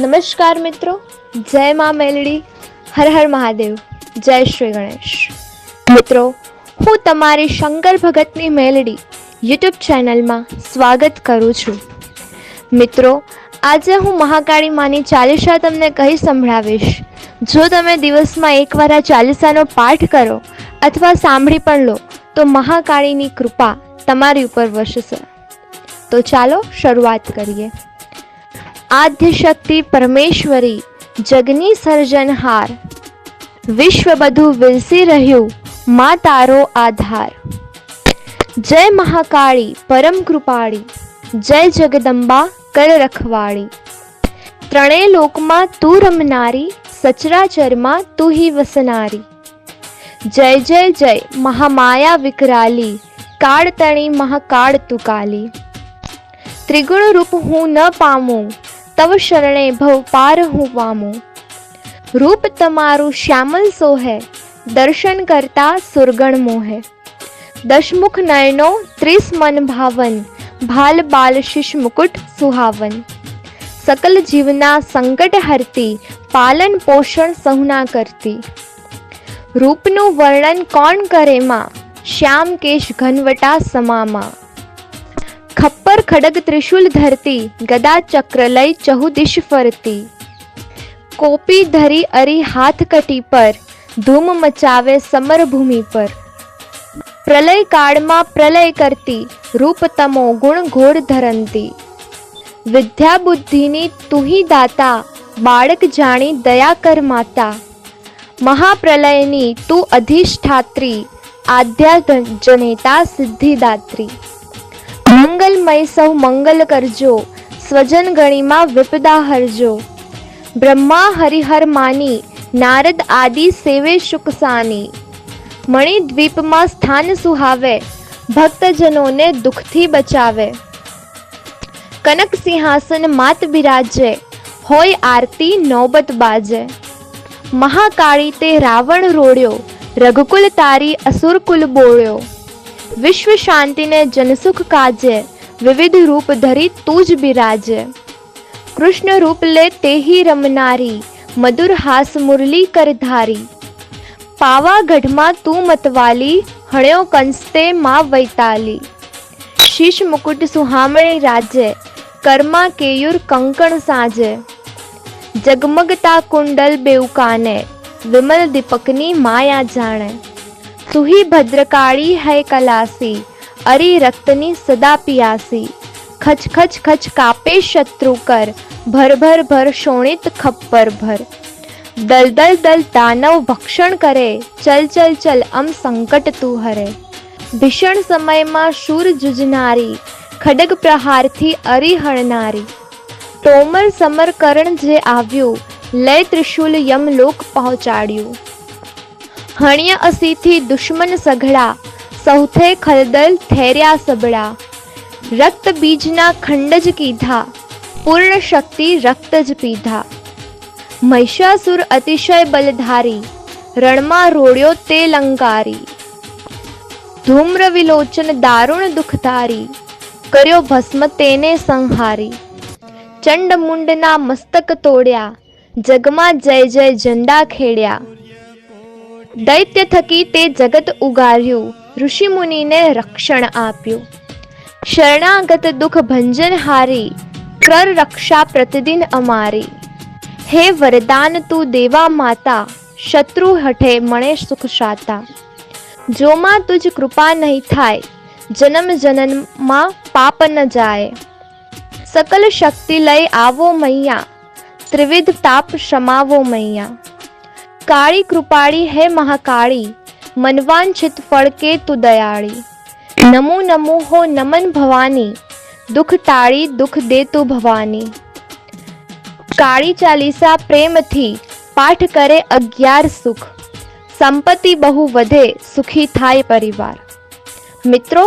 નમસ્કાર મિત્રો, જય મા મેલડી, હર હર મહાદેવ, જય શ્રી ગણેશ. મિત્રો, હું તમારી શંકર ભગતની મેલડી યુટ્યુબ ચેનલમાં સ્વાગત કરું છું. મિત્રો, આજે હું મહાકાળી માની ચાલીસા તમને કહી સંભળાવીશ. જો તમે દિવસમાં એકવાર આ ચાલીસાનો પાઠ કરો અથવા સાંભળી પણ લો, તો મહાકાળીની કૃપા તમારી ઉપર વસશે. તો ચાલો શરૂઆત કરીએ. આદ્ય શક્તિ પરમેશ્વરી જગની સર્જનહાર વિશ્વ બધું વિલસી રહ્યું મા તારો આધાર જય મહાકાળી પરમ કૃપાળી જય જગદંબા કર રખવાળી ત્રણેય લોકમાં તું રમનારી સચરાચરમાં તું હિ વસનારી જય જય જય મહામાયા વિકરાલી કાળતણી મહાકાળ તું કાલી ત્રિગુણ રૂપ હું ન પામું તવ શરણે ભવ પાર હું પામું રૂપ તમારું શ્યામલ સોહે, દર્શન કરતા સુરગણ મોહે. દશમુખ નયનો ત્રીસ મન ભાવન, ભાલ બાલ શિશ મુકુટ સુહાવન. સકલ જીવના સંકટ હરતી, પાલન પોષણ સહુના કરતી. રૂપનું વર્ણન કોણ કરે માં? શ્યામ કેશ ઘનવટા સમામાં. ખડગ ત્રિશુલ ધરતી, ગદા ચક્ર લઈ ચહુદિશ ફરતી. કોપી ધરી અરી હાથ કટી પર, ધૂમ મચાવે સમર ભૂમિ પર. પ્રલય કાળમાં પ્રલય કરતી, રૂપ તમો ગુણ ઘોર ધરંતી. વિદ્યા બુદ્ધિની તુહી દાતા, બાળક જાણી દયા કર માતા. મહાપ્રલયની તું અધિષ્ઠાત્રી આદ્યા જનેતા સિદ્ધિદાત્રી. મંગલમય સૌ મંગલ કરજો, સ્વજન ગણીમાં વિપદા હરજો. બ્રહ્મા હરિહર માની, નારદ આદિ સેવે શુકસાની મણિદ્વીપમાં સ્થાન સુહાવે, ભક્તજનોને દુઃખથી બચાવે. કનક સિંહાસન માત બિરાજે, હોય આરતી નોબત બાજે. મહાકાળી તે રાવણ રોડ્યો રઘુકુલ તારી અસુરકુલ બોળ્યો. વિશ્વ શાંતિને જનસુખ કાજે, વિવિધ રૂપ ધરી તું જ બિરાજે. કૃષ્ણ રૂપ લે તેહી રમનારી, મધુર હાસ મુરલી કરધારી પાવાગઢમાં તું મતવાલી, હણ્યો કંસ્તે માં વૈતાલી. શીશ મુકુટ સુહામણી રાજે, કર્મા કેયુર કંકણ સાજે. જગમગતા કુંડલ બેઉકાને, વિમલ દીપકની માયા જાણે. સુહી ભદ્રકાળી હૈ કલાસી, અરી રક્તની સદા પિયાસી. ખચ ખચ કાપે શત્રુ કર ભર ભર ભર શોણિત ખપ્પર ભર. દલ દલ દલ દાનવ ભક્ષણ કરે, ચલ ચલ ચલ અમ સંકટ તું હરે. ભીષણ સમયમાં શૂર જુજનારી, ખડગ પ્રહારથી અરિહણનારી તોમર સમરકરણ જે આવ્યું, લય ત્રિશુલ યમલોક પહોંચાડ્યું. હણ્ય અસીથી દુશ્મન સઘળા, સૌથે ખલદલ થેર્યા સબળા. રક્ત બીજના ખંડ જ કીધા, પૂર્ણ શક્તિ રક્ત જ પીધા. મહિષાસુર અતિશય બલધારી, રણમાં રોડ્યો તે લંકારી. ધૂમ્ર વિલોચન દારૂણ દુઃખધારી, કર્યો ભસ્મ તેને સંહારી. ચંડમુંડના મસ્તક તોડ્યા, જગમાં જય જય ઝંડા ખેડ્યા. દૈત્ય થકી તે જગત ઉગાર્યું. ઋષિ મુનિને રક્ષણ આપ્યું. શરણાગત દુઃખ ભંજન હારી, કર રક્ષા પ્રતિદિન અમારી. હે વરદાન તું દેવા માતા, શત્રુ હઠે મણે સુખ સાતા. જોમાં તુજ કૃપા નહીં થાય, જન્મ જનનમાં પાપ ન જાય. સકલ શક્તિ લઈ આવો મૈયા, ત્રિવિધ તાપ શમાવો મૈયા. કાળી કૃપાળી, હે મહાકાળી મનવાંછિત ફળ કે તું દયાળી. નમો નમો હો નમન ભવાની, દુઃખ ટાળી, દુઃખ દે તું ભવાની. કાળી ચાલીસા પ્રેમથી પાઠ કરે અગિયાર સુખ. સંપત્તિ બહુ વધે, સુખી થાય પરિવાર. મિત્રો,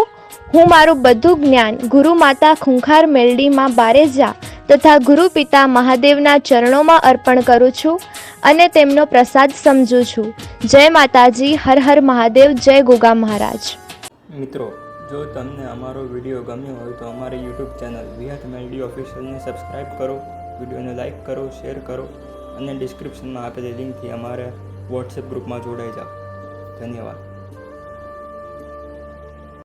હું મારું બધું જ્ઞાન ગુરુ માતા ખૂંખાર મેલડીમાં બારેજા તથા ગુરુ પિતા મહાદેવના ચરણોમાં અર્પણ કરું છું. અને તેમનો પ્રસાદ સમજું છું. જય માતાજી, હર હર મહાદેવ, જય ગોગા મહારાજ. મિત્રો, જો તમને અમારો વીડિયો ગમ્યો હોય તો અમારી યુટ્યુબ ચેનલ વિહત મેલડી ઓફિશિયલને સબસ્ક્રાઈબ કરો, વિડીયોને લાઇક કરો, શેર કરો અને ડિસ્ક્રિપ્શનમાં આપેલી લિંકથી અમારા વોટ્સએપ ગ્રુપમાં જોડાઈ જાઓ. ધન્યવાદ.